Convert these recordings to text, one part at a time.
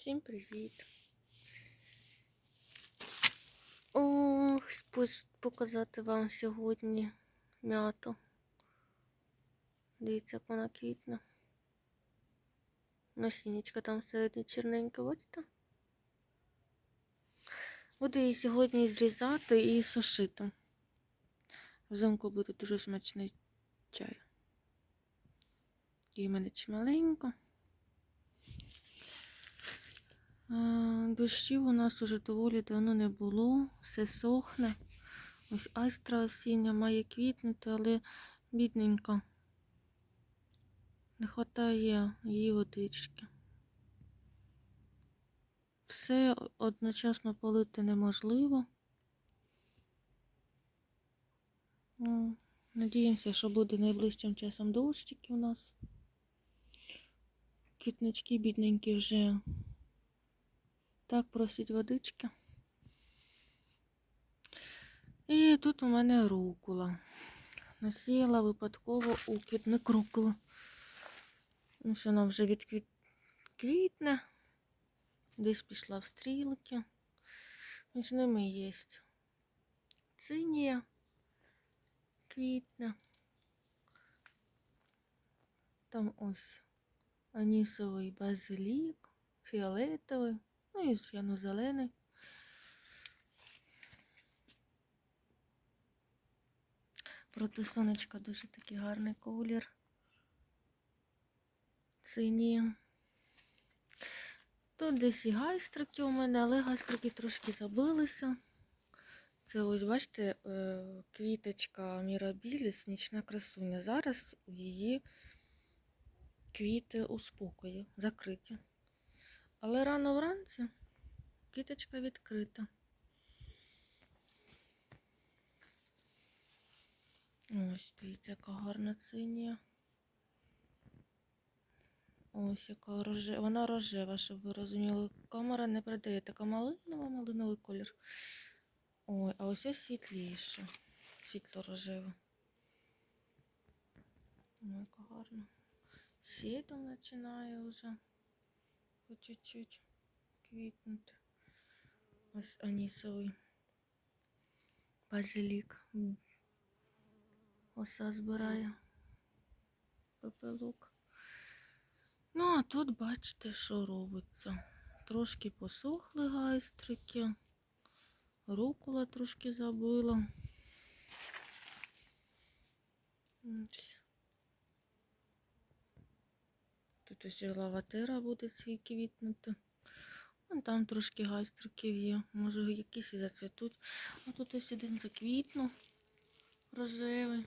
Всім привіт! Ох, показати вам сьогодні м'яту. Дивіться, як вона квітне. Насінечка там всередині чорненька, бачите? Буду її сьогодні зрізати і сушити. Взимку буде дуже смачний чай. І в мене чималенько. Дощів у нас уже доволі давно не було, все сохне. Ось айстра осіння має квітнути, але бідненько. Не вистачає її водички. Все одночасно полити неможливо. Ну, Надіємося, що буде найближчим часом дощики у нас. Квітнички бідненькі вже так просить водички. І тут у мене рукула. Насіяла випадково у квітник руколу. Ну, що вона вже від квітне. Десь пішла в стрілки. Між ними є цинія квітне. Там ось анісовий базилік, фіолетовий. Ну і, звичайно, зелений. Проти сонечка дуже такий гарний колір. Сині. Тут десь і гайстрики у мене, але гайстрики трошки забилися. Це ось, бачите, е, квіточка Мірабіліс, нічна красуня. Зараз її квіти у спокої, закриті. Але рано вранці квіточка відкрита. Ось, дивіться, яка гарна синя. Ось яка рожева. Вона рожева, щоб ви розуміли. Камера не передає така малинова, малиновий колір. Ой, а ось ось світліше. Світло-рожева. Ой, яка гарна. Сідом починає вже по чуть-чуть квітнути. Ось анісовий базилік. Оса збирає пепелок. Ну, а тут бачите, що робиться. Трошки посохли гайстрики, рукула трошки забила. Ось. Тут лаватера буде свій квітнути. Вон там трошки гайстриків є. Може якісь і зацвітуть. А тут ось один заквітнув рожевий.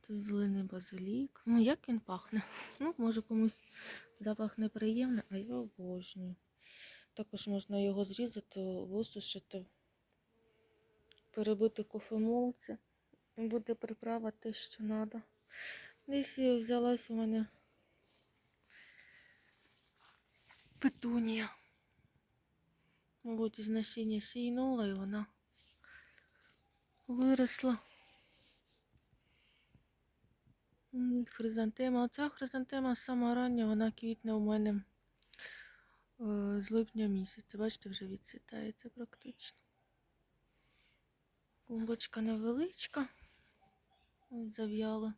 Тут зелений базилік. Ну, як він пахне? Ну, може комусь запах неприємний, а я обожнюю. Також можна його зрізати, висушити, перебити кофемолці. Буде приправа те, що треба. Десь взялась у мене петунія. Мабуть, із насіння сійнула і вона виросла. М, Хризантема. Оця хризантема сама рання, вона квітне у мене е, з липня місяця. Бачите, вже відцвітається практично. Клумбочка невеличка. Ось зав'яла.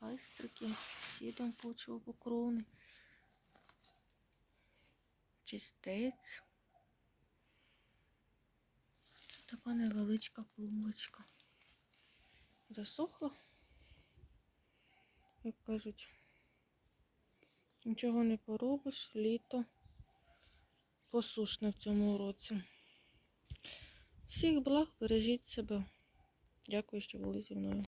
Айстрики сідом почав покровний. Чистець. Така невеличка клумбочка. Засохла, як кажуть. Нічого не поробиш, літо посушне в цьому році. Всіх благ, бережіть себе. Дякую, що були зі мною.